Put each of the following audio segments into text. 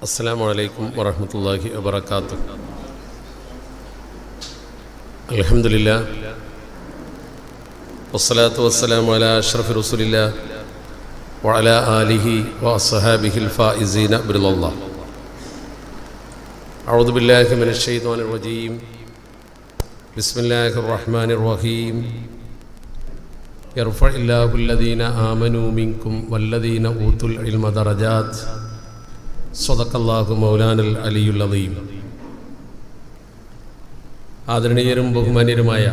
السلام عليكم ورحمة الله وبركاته. الحمد لله. والصلاة والسلام على أشرف رسول الله وعلى آله وأصحابه الفائزين برضا الله. أعوذ بالله من الشيطان الرجيم. بسم الله الرحمن الرحيم. يرفع الله الذين آمنوا منكم والذين أوتوا العلم درجات. സ്വതക്കല്ലാഹു മൗലാനൽ അലിയുള്ളതയും ആദരണീയരും ബഹുമാനീയരുമായ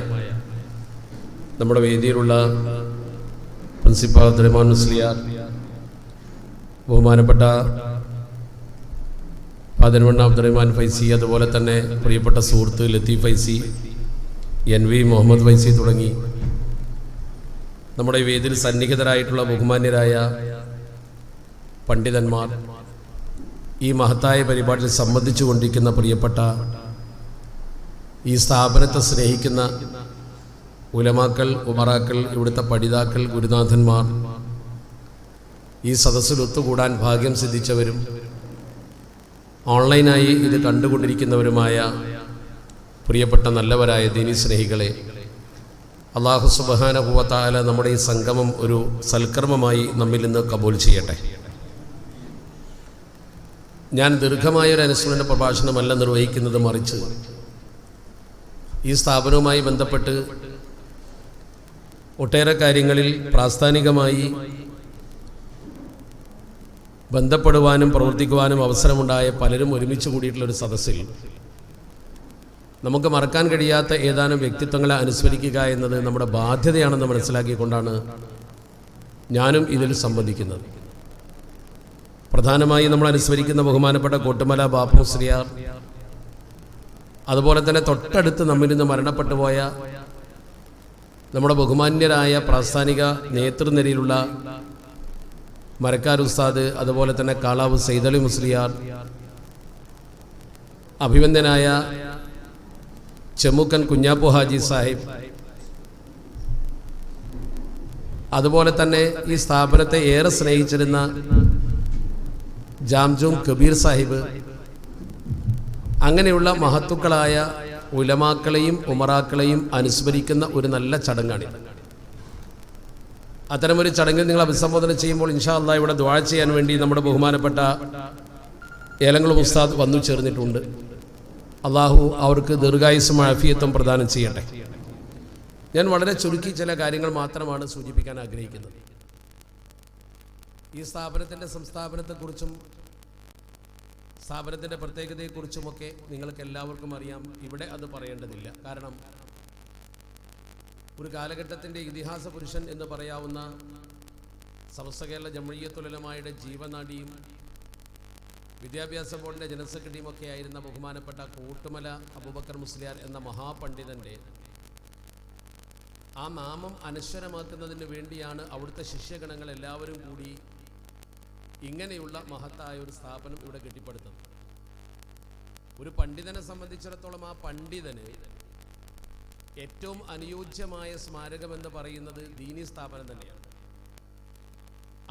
നമ്മുടെ വേദിയിലുള്ള പ്രിൻസിപ്പാൾ ദ്രമാൻ മുസ്ലിയാർ ബഹുമാനപ്പെട്ട പതിനൊണ്ണ അബ്ദുറഹ്മാൻ ഫൈസി അതുപോലെ തന്നെ പ്രിയപ്പെട്ട സുഹൃത്ത് ലത്തീഫ് ഫൈസി എൻ വി മുഹമ്മദ് ഫൈസി തുടങ്ങി നമ്മുടെ വേദിയിൽ സന്നിഹിതരായിട്ടുള്ള ബഹുമാന്യരായ പണ്ഡിതന്മാർ ഈ മഹത്തായ പരിപാടിയിൽ സംബന്ധിച്ചു കൊണ്ടിരിക്കുന്ന പ്രിയപ്പെട്ട ഈ സ്ഥാപനത്തെ സ്നേഹിക്കുന്ന ഉലമാക്കൾ ഉമറാക്കൾ ഇവിടുത്തെ പഠിതാക്കൾ ഗുരുനാഥന്മാർ ഈ സദസ്സിൽ ഒത്തുകൂടാൻ ഭാഗ്യം സിദ്ധിച്ചവരും ഓൺലൈനായി ഇത് കണ്ടുകൊണ്ടിരിക്കുന്നവരുമായ പ്രിയപ്പെട്ട നല്ലവരായ ദീനി സ്നേഹികളെ അള്ളാഹു സുബഹാനഹുവത്താല നമ്മുടെ ഈ സംഗമം ഒരു സൽക്കർമ്മമായി നമ്മിൽ നിന്ന് കബൂൽ ചെയ്യട്ടെ. ഞാൻ ദീർഘമായ ദീർഘമായൊരു അനുസ്മരണ പ്രഭാഷണമല്ല നിർവഹിക്കുന്നത് മറിച്ച് ഈ സ്ഥാപനവുമായി ബന്ധപ്പെട്ട് ഒട്ടേറെ കാര്യങ്ങളിൽ പ്രാസ്ഥാനികമായി ബന്ധപ്പെടുവാനും പ്രവർത്തിക്കുവാനും അവസരമുണ്ടായ പലരും ഒരുമിച്ച് കൂടിയിട്ടുള്ളൊരു സദസ്സിൽ. നമുക്ക് മറക്കാൻ കഴിയാത്ത ഏതാനും വ്യക്തിത്വങ്ങളെ അനുസ്മരിക്കുക എന്നത് നമ്മുടെ ബാധ്യതയാണെന്ന് മനസ്സിലാക്കിക്കൊണ്ടാണ് ഞാനും ഇതിൽ സംബന്ധിക്കുന്നത് പ്രധാനമായി നമ്മൾ അനുസ്മരിക്കുന്ന ബഹുമാനപ്പെട്ട കോട്ടുമല ബാപ്പു ശ്രീയാർ അതുപോലെ തന്നെ തൊട്ടടുത്ത് നമ്മിൽ നിന്ന് മരണപ്പെട്ടു പോയ നമ്മുടെ ബഹുമാന്യരായ പ്രാസ്ഥാനിക നേതൃനിരയിലുള്ള മരക്കാർ ഉസ്താദ് അതുപോലെ തന്നെ കാളാവ് സൈദലി മുസ്ലിയാർ അഭിവന്ദനായ ചെമ്മുക്കൻ കുഞ്ഞാപ്പു ഹാജി സാഹിബ്. അതുപോലെ തന്നെ ഈ സ്ഥാപനത്തെ ഏറെ സ്നേഹിച്ചിരുന്ന ജാംജും കബീർ സാഹിബ് അങ്ങനെയുള്ള മഹത്തുക്കളായ ഉലമാക്കളെയും ഉമറാക്കളെയും അനുസ്മരിക്കുന്ന ഒരു നല്ല ചടങ്ങാണിത്. അത്തരമൊരു ചടങ്ങിൽ നിങ്ങൾ അഭിസംബോധന ചെയ്യുമ്പോൾ ഇൻഷാ അല്ലാ ഇവിടെ ദ്വാ ചെയ്യാൻ വേണ്ടി നമ്മുടെ ബഹുമാനപ്പെട്ട ഏലങ്ങളും ഉസ്താദ് വന്നു ചേർന്നിട്ടുണ്ട്. അള്ളാഹു അവർക്ക് ദീർഘായുസും ആഫിയത്വം പ്രദാനം ചെയ്യട്ടെ. ഞാൻ വളരെ ചുരുക്കി ചില കാര്യങ്ങൾ മാത്രമാണ് സൂചിപ്പിക്കാൻ ആഗ്രഹിക്കുന്നത്. ഈ സ്ഥാപനത്തിന്റെ സംസ്ഥാപനത്തെക്കുറിച്ചും സ്ഥാപനത്തിന്റെ പ്രത്യേകതയെക്കുറിച്ചുമൊക്കെ നിങ്ങൾക്ക് എല്ലാവർക്കും അറിയാം. ഇവിടെ അത് പറയേണ്ടതില്ല. കാരണം ഒരു കാലഘട്ടത്തിന്റെ ഇതിഹാസ പുരുഷൻ എന്ന് പറയാവുന്ന സമസ്ത കേരള ജമഴീയത്തുലമായുടെ ജീവനാടിയും വിദ്യാഭ്യാസ ബോർഡിന്റെ ജനറൽ സെക്രട്ടറിയും ഒക്കെ ആയിരുന്ന ബഹുമാനപ്പെട്ട കൂട്ടുമല അബൂബക്കർ മുസ്ലിയാർ എന്ന മഹാപണ്ഡിതന്റെ ആ നാമം അനശ്വരമാക്കുന്നതിന് വേണ്ടിയാണ് അവിടുത്തെ ശിഷ്യഗണങ്ങൾ എല്ലാവരും കൂടി ഇങ്ങനെയുള്ള മഹത്തായ ഒരു സ്ഥാപനം ഇവിടെ കെട്ടിപ്പടുത്തത്. ഒരു പണ്ഡിതനെ സംബന്ധിച്ചിടത്തോളം ആ പണ്ഡിതന് ഏറ്റവും അനുയോജ്യമായ സ്മാരകം എന്ന് പറയുന്നത് ദീനി സ്ഥാപനം തന്നെയാണ്.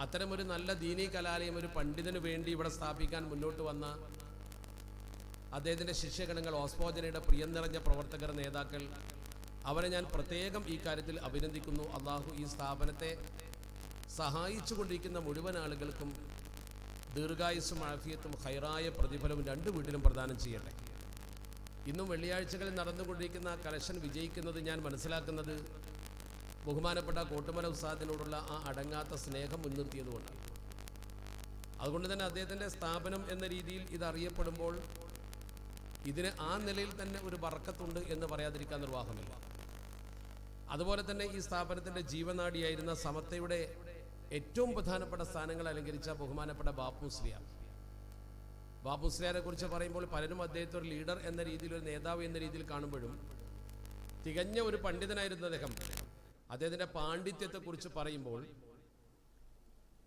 അത്തരമൊരു നല്ല ദീനി കലാലയം ഒരു പണ്ഡിതന് വേണ്ടി ഇവിടെ സ്ഥാപിക്കാൻ മുന്നോട്ട് വന്ന അദ്ദേഹത്തിന്റെ ശിഷ്യഗണങ്ങൾ ഓസ്മോജനയുടെ പ്രിയം നിറഞ്ഞ പ്രവർത്തകർ നേതാക്കൾ അവരെ ഞാൻ പ്രത്യേകം ഈ കാര്യത്തിൽ അഭിനന്ദിക്കുന്നു. അള്ളാഹു ഈ സ്ഥാപനത്തെ സഹായിച്ചുകൊണ്ടിരിക്കുന്ന മുഴുവൻ ആളുകൾക്കും ദീർഘായുസ്സും ആഫിയത്തും ഹൈറായ പ്രതിഫലവും രണ്ട് വീട്ടിലും പ്രദാനം ചെയ്യട്ടെ. ഇന്നും വെള്ളിയാഴ്ചകളിൽ നടന്നുകൊണ്ടിരിക്കുന്ന കലക്ഷൻ വിജയിക്കുന്നത് ഞാൻ മനസ്സിലാക്കുന്നത് ബഹുമാനപ്പെട്ട കോട്ടുമല ഉസ്താദിനോടുള്ള ആ അടങ്ങാത്ത സ്നേഹം മുൻനിർത്തിയതുകൊണ്ടാണ് അതുകൊണ്ട് തന്നെ അദ്ദേഹത്തിന്റെ സ്ഥാപനം എന്ന രീതിയിൽ ഇതറിയപ്പെടുമ്പോൾ ഇതിന് ആ നിലയിൽ തന്നെ ഒരു വറക്കത്തുണ്ട് എന്ന് പറയാതിരിക്കാൻ നിർവാഹമില്ല. അതുപോലെ തന്നെ ഈ സ്ഥാപനത്തിന്റെ ജീവനാടിയായിരുന്ന സമത്തയുടെ ഏറ്റവും പ്രധാനപ്പെട്ട സ്ഥാനങ്ങൾ അലങ്കരിച്ച ബഹുമാനപ്പെട്ട ബാപ്പു മുസ്ലിയാർ ബാപ്പു മുസ്ലിയാരെ കുറിച്ച് പറയുമ്പോൾ പലരും അദ്ദേഹത്തെ ഒരു ലീഡർ എന്ന രീതിയിൽ ഒരു നേതാവ് എന്ന രീതിയിൽ കാണുമ്പോഴും തികഞ്ഞ ഒരു പണ്ഡിതനായിരുന്നു അദ്ദേഹം. അദ്ദേഹത്തിന്റെ പാണ്ഡിത്യത്തെക്കുറിച്ച് പറയുമ്പോൾ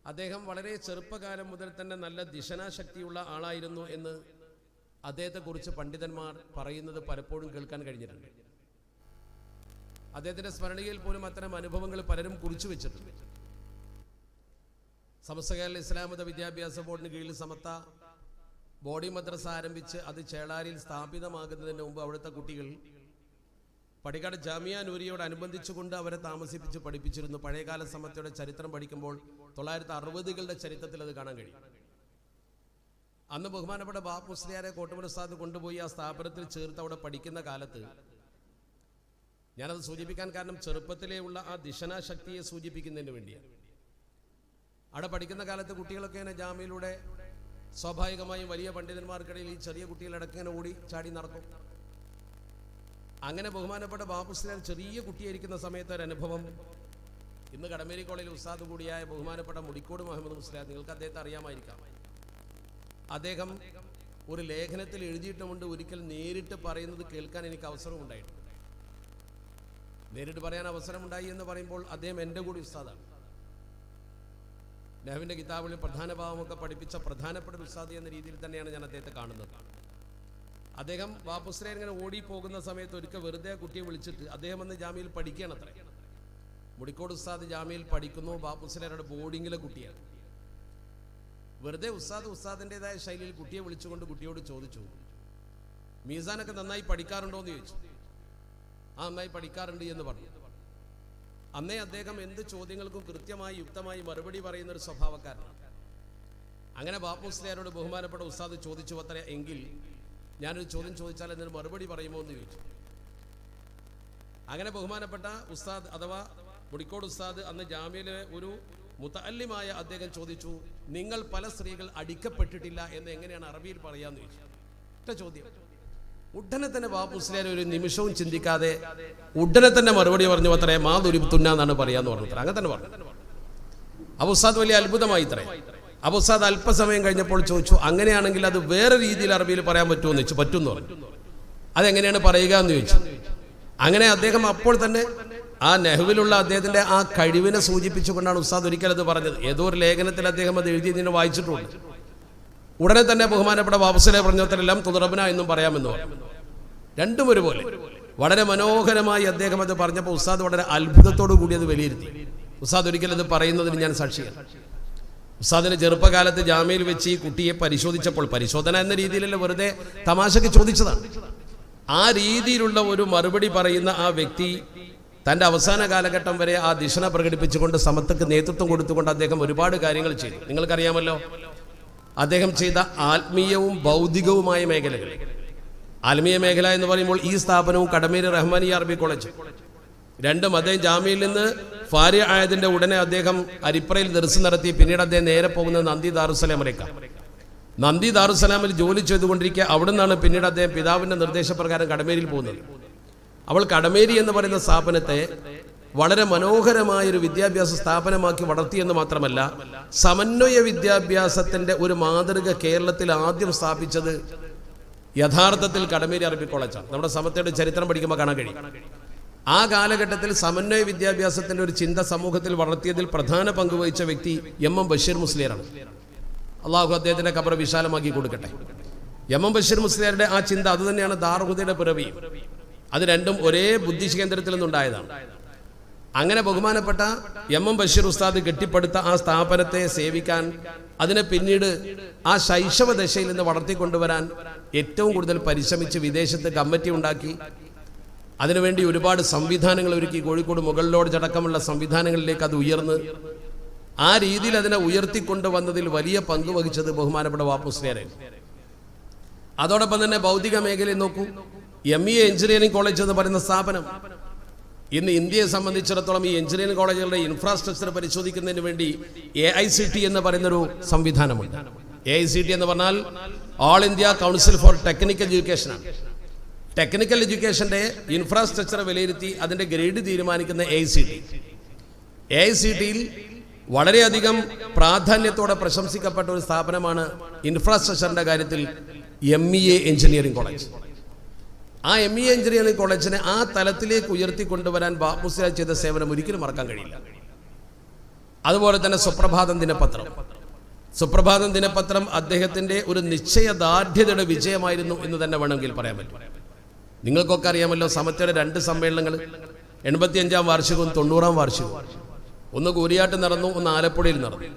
അദ്ദേഹം വളരെ ചെറുപ്പകാലം മുതൽ തന്നെ നല്ല ദിശനാശക്തിയുള്ള ആളായിരുന്നു എന്ന് അദ്ദേഹത്തെക്കുറിച്ച് പണ്ഡിതന്മാർ പറയുന്നത് പലപ്പോഴും കേൾക്കാൻ കഴിഞ്ഞിട്ടുണ്ട്. അദ്ദേഹത്തിന്റെ സ്മരണികയിൽ പോലും അത്തരം അനുഭവങ്ങൾ പലരും കുറിച്ചു വെച്ചിട്ടുണ്ട്. സമസ്ത കേരള ഇസ്ലാമത വിദ്യാഭ്യാസ ബോർഡിന് കീഴിൽ സമത്ത ബോഡി മദ്രസ ആരംഭിച്ച് അത് ചേളാരിയിൽ സ്ഥാപിതമാകുന്നതിന് മുമ്പ് അവിടുത്തെ കുട്ടികൾ പടിക്കാട് ജാമിയ നൂരിയോട് നൂരിയോടനുബന്ധിച്ചുകൊണ്ട് അവരെ താമസിപ്പിച്ച് പഠിപ്പിച്ചിരുന്നു. പഴയകാല സമത്തയുടെ ചരിത്രം പഠിക്കുമ്പോൾ തൊള്ളായിരത്തി അറുപതുകളുടെ ചരിത്രത്തിൽ അത് കാണാൻ കഴിയും. അന്ന് ബഹുമാനപ്പെട്ട ബാപ്പുസ്ലിയാരെ മുസ്ലിയാരെ കോട്ടുമല കൊണ്ടുപോയി ആ സ്ഥാപനത്തിൽ ചേർത്ത് അവിടെ പഠിക്കുന്ന കാലത്ത് ഞാനത് സൂചിപ്പിക്കാൻ കാരണം ചെറുപ്പത്തിലേ ഉള്ള ആ ദിശനാശക്തിയെ സൂചിപ്പിക്കുന്നതിന് വേണ്ടിയാണ്. അവിടെ പഠിക്കുന്ന കാലത്ത് കുട്ടികളൊക്കെ ഇങ്ങനെ ജാമ്യയിലൂടെ സ്വാഭാവികമായും വലിയ പണ്ഡിതന്മാർക്കിടയിൽ ഈ ചെറിയ കുട്ടികളടക്കം ഇങ്ങനെ ഓടി ചാടി നടക്കും. അങ്ങനെ ബഹുമാനപ്പെട്ട ബാബുസ്ലാൽ ചെറിയ കുട്ടിയായിരിക്കുന്ന സമയത്ത് ഒരു അനുഭവം. ഇന്ന് കടമേരി കോളേജിൽ ഉസ്താദ് കൂടിയായ ബഹുമാനപ്പെട്ട മുടിക്കോട് മുഹമ്മദ് മുസ്ലാം നിങ്ങൾക്ക് അദ്ദേഹത്തെ അറിയാമായിരിക്കാം. അദ്ദേഹം ഒരു ലേഖനത്തിൽ എഴുതിയിട്ടുമുണ്ട് ഒരിക്കൽ നേരിട്ട് പറയുന്നത് കേൾക്കാൻ എനിക്ക് അവസരമുണ്ടായിട്ടുണ്ട്. നേരിട്ട് പറയാൻ അവസരമുണ്ടായി എന്ന് പറയുമ്പോൾ അദ്ദേഹം എന്റെ കൂടി ഉസ്താദാണ്. നെഹ്വിന്റെ കിതാബുകളിൽ പ്രധാന ഭാവമൊക്കെ പഠിപ്പിച്ച പ്രധാനപ്പെട്ട ഉത്സാദി എന്ന രീതിയിൽ തന്നെയാണ് ഞാൻ അദ്ദേഹത്തെ കാണുന്നത്. അദ്ദേഹം വാപ്പുസ്രേ ഇങ്ങനെ ഓടി പോകുന്ന സമയത്ത് ഒരിക്കൽ വെറുതെ കുട്ടിയെ വിളിച്ചിട്ട് അദ്ദേഹം വന്ന് ജാമ്യയിൽ പഠിക്കുകയാണ് അത്ര മുടിക്കോട് ഉസ്താദ് ജാമ്യയിൽ പഠിക്കുന്നു ബാപ്പുസ്രയുടെ ബോർഡിങ്ങിലെ കുട്ടിയാണ്. വെറുതെ ഉസ്താദ് ഉസ്താദിന്റെതായ ശൈലിയിൽ കുട്ടിയെ വിളിച്ചുകൊണ്ട് കുട്ടിയോട് ചോദിച്ചു മീസാനൊക്കെ നന്നായി പഠിക്കാറുണ്ടോ എന്ന് ചോദിച്ചു. ആ നന്നായി പഠിക്കാറുണ്ട് എന്ന് പറഞ്ഞു. അന്നേ അദ്ദേഹം എന്ത് ചോദ്യങ്ങൾക്കും കൃത്യമായി യുക്തമായി മറുപടി പറയുന്ന ഒരു സ്വഭാവക്കാരനാണ്. അങ്ങനെ ബാപ്പു മുസ്ലിയാരോട് ബഹുമാനപ്പെട്ട ഉസ്താദ് ചോദിച്ചു അത്ര എങ്കിൽ ഞാനൊരു ചോദ്യം ചോദിച്ചാൽ എന്നൊരു മറുപടി പറയുമോ എന്ന് ചോദിച്ചു. അങ്ങനെ ബഹുമാനപ്പെട്ട ഉസ്താദ് അഥവാ മുടിക്കോട് ഉസ്താദ് അന്ന് ജാമ്യയിലെ ഒരു മുത്തല്യമായ അദ്ദേഹം ചോദിച്ചു നിങ്ങൾ പല സ്ത്രീകൾ അടിക്കപ്പെട്ടിട്ടില്ല എന്ന് എങ്ങനെയാണ് അറബിയിൽ പറയാന്ന് ചോദിച്ചു. ചോദ്യം. ഉടനെ തന്നെ ബാബു മുസ്ലിയാർ ഒരു നിമിഷവും ചിന്തിക്കാതെ ഉടനെ തന്നെ മറുപടി പറഞ്ഞു അത്രേ മാതുരി തുന്നാന്നാണ് പറയാന്ന് പറഞ്ഞത്. അങ്ങനെ തന്നെ പറഞ്ഞു. അബുസാദ് വലിയ അത്ഭുതമായി ഇത്രേ. അബുസാദ് അല്പസമയം കഴിഞ്ഞപ്പോൾ ചോദിച്ചു അങ്ങനെയാണെങ്കിൽ അത് വേറെ രീതിയിൽ അറബിയിൽ പറയാൻ പറ്റുമോ എന്ന് ചോദിച്ചു. പറ്റുമെന്ന് പറഞ്ഞു. അതെങ്ങനെയാണ് പറയുക എന്ന് ചോദിച്ചു. അങ്ങനെ അദ്ദേഹം അപ്പോൾ തന്നെ ആ നെഹുവിലുള്ള അദ്ദേഹത്തിന്റെ ആ കഴിവിനെ സൂചിപ്പിച്ചുകൊണ്ടാണ് ഉസ്താദ് ഒരിക്കൽ അത് പറഞ്ഞത്. ഏതോ ഒരു ലേഖനത്തിൽ അദ്ദേഹം അത് എഴുതിയതിനെ വായിച്ചിട്ടുണ്ട്. ഉടനെ തന്നെ ബഹുമാനപ്പെട്ട ബാബുസലെ പറഞ്ഞത്തരെല്ലാം തുറബന എന്നും പറയാമെന്ന്. രണ്ടും ഒരുപോലെ. വളരെ മനോഹരമായി അദ്ദേഹം അത് പറഞ്ഞപ്പോൾ ഉസ്താദ് വളരെ അത്ഭുതത്തോടു കൂടി അത് വിലയിരുത്തി. ഉസ്താദ് ഒരിക്കലും അത് പറയുന്നതിന് ഞാൻ സാക്ഷിയാണ്. ഉസ്താദിന് ചെറുപ്പകാലത്ത് ജാമ്യയിൽ വെച്ച് ഈ കുട്ടിയെ പരിശോധിച്ചപ്പോൾ പരിശോധന എന്ന രീതിയിലല്ല വെറുതെ തമാശക്ക് ചോദിച്ചതാണ്. ആ രീതിയിലുള്ള ഒരു മറുപടി പറയുന്ന ആ വ്യക്തി തന്റെ അവസാന കാലഘട്ടം വരെ ആ ദിശന പ്രകടിപ്പിച്ചുകൊണ്ട് സമത്വക്ക് നേതൃത്വം കൊടുത്തുകൊണ്ട് അദ്ദേഹം ഒരുപാട് കാര്യങ്ങൾ ചെയ്തു. നിങ്ങൾക്കറിയാമല്ലോ? അദ്ദേഹം ചെയ്ത ആത്മീയവും ഭൗതികവുമായ മേഖലകൾ. ആത്മീയ മേഖല എന്ന് പറയുമ്പോൾ ഈ സ്ഥാപനവും കടമേരി റഹ്മാനി അറബി കോളേജ്. രണ്ടും അദ്ദേഹം ജാമ്യയിൽ നിന്ന് ഫാരി ആയതിന്റെ ഉടനെ അദ്ദേഹം അരിപ്രയിൽ ദർശനം നടത്തി. പിന്നീട് അദ്ദേഹം നേരെ പോകുന്നത് നന്ദി ദാറുസലാമിലേക്ക്. നന്ദി ദാറുസലാമിൽ ജോലി ചെയ്തുകൊണ്ടിരിക്കുക അവിടെ നിന്നാണ് പിന്നീട് അദ്ദേഹം പിതാവിന്റെ നിർദ്ദേശപ്രകാരം കടമേരിയിൽ പോകുന്നത്. അവൾ കടമേരി എന്ന് പറയുന്ന സ്ഥാപനത്തെ വളരെ മനോഹരമായൊരു വിദ്യാഭ്യാസ സ്ഥാപനമാക്കി വളർത്തിയെന്ന് മാത്രമല്ല സമന്വയ വിദ്യാഭ്യാസത്തിന്റെ ഒരു മാതൃക കേരളത്തിൽ ആദ്യം സ്ഥാപിച്ചത് യഥാർത്ഥത്തിൽ കടമേരി അറബി കോളേജാണ്. നമ്മുടെ സമത്തയുടെ ചരിത്രം പഠിക്കുമ്പോൾ കാണാൻ കഴിയും. ആ കാലഘട്ടത്തിൽ സമന്വയ വിദ്യാഭ്യാസത്തിന്റെ ഒരു ചിന്ത സമൂഹത്തിൽ വളർത്തിയതിൽ പ്രധാന പങ്ക് വഹിച്ച വ്യക്തി എം എം ബഷീർ മുസ്ലിയാരാണ്. അള്ളാഹു അദ്ദേഹത്തിന്റെ കബർ വിശാലമാക്കി കൊടുക്കട്ടെ. എം എം ബഷീർ മുസ്ലിയാരുടെ ആ ചിന്ത അതുതന്നെയാണ് ദാർഹുദയുടെ പിറവിയും. അത് രണ്ടും ഒരേ ബുദ്ധി കേന്ദ്രത്തിൽ നിന്നുണ്ടായതാണ്. അങ്ങനെ ബഹുമാനപ്പെട്ട എം എം ബഷീർ ഉസ്താദ് കെട്ടിപ്പടുത്ത ആ സ്ഥാപനത്തെ സേവിക്കാൻ അതിനെ പിന്നീട് ആ ശൈശവ ദശയിൽ നിന്ന് വളർത്തിക്കൊണ്ടുവരാൻ ഏറ്റവും കൂടുതൽ പരിശ്രമിച്ച് വിദേശത്ത് കമ്മിറ്റി ഉണ്ടാക്കി. അതിനുവേണ്ടി ഒരുപാട് സംവിധാനങ്ങൾ ഒരുക്കി. കോഴിക്കോട് മുകളിലോട് അടക്കമുള്ള സംവിധാനങ്ങളിലേക്ക് അത് ഉയർന്ന് ആ രീതിയിൽ അതിനെ ഉയർത്തിക്കൊണ്ടുവന്നതിൽ വലിയ പങ്ക് വഹിച്ചത് ബഹുമാനപ്പെട്ട വാപ്പുസ്ലിയാരെ അതോടൊപ്പം തന്നെ ഭൗതിക മേഖലയിൽ നോക്കൂ. എം ഇ എഞ്ചിനീയറിംഗ് കോളേജ് എന്ന് പറയുന്ന സ്ഥാപനം ഇന്ന് ഇന്ത്യയെ സംബന്ധിച്ചിടത്തോളം ഈ എഞ്ചിനീയറിംഗ് കോളേജുകളുടെ ഇൻഫ്രാസ്ട്രക്ചർ പരിശോധിക്കുന്നതിന് വേണ്ടി എ ഐ സി ടി എന്ന് പറയുന്നൊരു സംവിധാനമുണ്ട്. എ ഐ സി ടി എന്ന് പറഞ്ഞാൽ all India council for technical education ആണ്. ടെക്നിക്കൽ എഡ്യൂക്കേഷന്റെ ഇൻഫ്രാസ്ട്രക്ചർ വിലയിരുത്തി അതിന്റെ ഗ്രേഡ് തീരുമാനിക്കുന്ന A I C T A I C ടിയിൽ വളരെയധികം പ്രാധാന്യത്തോടെ പ്രശംസിക്കപ്പെട്ട ഒരു സ്ഥാപനമാണ് ഇൻഫ്രാസ്ട്രക്ചറിന്റെ കാര്യത്തിൽ M E A engineering college ആ എം ഇ എഞ്ചിനീയറിംഗ് കോളേജിനെ ആ തലത്തിലേക്ക് ഉയർത്തി കൊണ്ടുവരാൻ ബാബുസിരാജ് ചെയ്ത സേവനം ഒരിക്കലും മറക്കാൻ കഴിയില്ല. അതുപോലെ തന്നെ സുപ്രഭാതം ദിനപത്രം. സുപ്രഭാതം ദിനപത്രം അദ്ദേഹത്തിന്റെ ഒരു നിശ്ചയദാർഢ്യതയുടെ വിജയമായിരുന്നു എന്ന് തന്നെ വേണമെങ്കിൽ പറയാൻ പറ്റും. നിങ്ങൾക്കൊക്കെ അറിയാമല്ലോ സമത്തയുടെ രണ്ട് സമ്മേളനങ്ങൾ എൺപത്തിയഞ്ചാം വാർഷികവും തൊണ്ണൂറാം വാർഷികവും. ഒന്ന് കൂരിയാട്ട് നടന്നു ഒന്ന് ആലപ്പുഴയിൽ നടന്നു.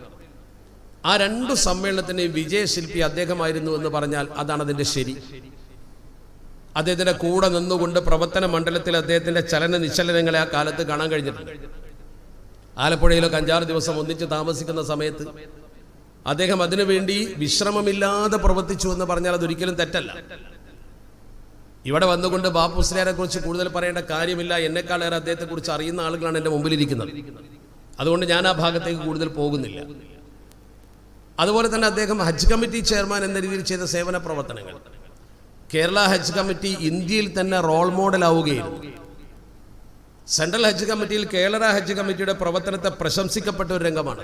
ആ രണ്ടു സമ്മേളനത്തിന്റെ വിജയശില്പി അദ്ദേഹമായിരുന്നു എന്ന് പറഞ്ഞാൽ അതാണ് അതിന്റെ ശരി. അദ്ദേഹത്തിന്റെ കൂടെ നിന്നുകൊണ്ട് പ്രവർത്തന മണ്ഡലത്തിൽ അദ്ദേഹത്തിന്റെ ചലന നിശ്ചലനങ്ങളെ ആ കാലത്ത് കാണാൻ കഴിഞ്ഞിട്ടുണ്ട്. ആലപ്പുഴയിലൊക്കെ അഞ്ചാറ് ദിവസം ഒന്നിച്ച് താമസിക്കുന്ന സമയത്ത് അദ്ദേഹം അതിനുവേണ്ടി വിശ്രമമില്ലാതെ പ്രവർത്തിച്ചു എന്ന് പറഞ്ഞാൽ അതൊരിക്കലും തെറ്റല്ല. ഇവിടെ വന്നുകൊണ്ട് ബാപ്പുസ്ലിയാരെ കുറിച്ച് കൂടുതൽ പറയേണ്ട കാര്യമില്ല. എന്നെക്കാളേറെ അദ്ദേഹത്തെ കുറിച്ച് അറിയുന്ന ആളുകളാണ് എന്റെ മുമ്പിലിരിക്കുന്നത്. അതുകൊണ്ട് ഞാൻ ആ ഭാഗത്തേക്ക് കൂടുതൽ പോകുന്നില്ല. അതുപോലെ തന്നെ അദ്ദേഹം ഹജ്ജ് കമ്മിറ്റി ചെയർമാൻ എന്ന രീതിയിൽ ചെയ്ത സേവന പ്രവർത്തനങ്ങൾ. കേരള ഹജ്ജ് കമ്മിറ്റി ഇന്ത്യയിൽ തന്നെ റോൾ മോഡൽ ആവുകയായിരുന്നു സെൻട്രൽ ഹജ്ജ് കമ്മിറ്റിയിൽ കേരള ഹജ്ജ് കമ്മിറ്റിയുടെ പ്രവർത്തനത്തെ പ്രശംസിക്കപ്പെട്ട ഒരു രംഗമാണ്.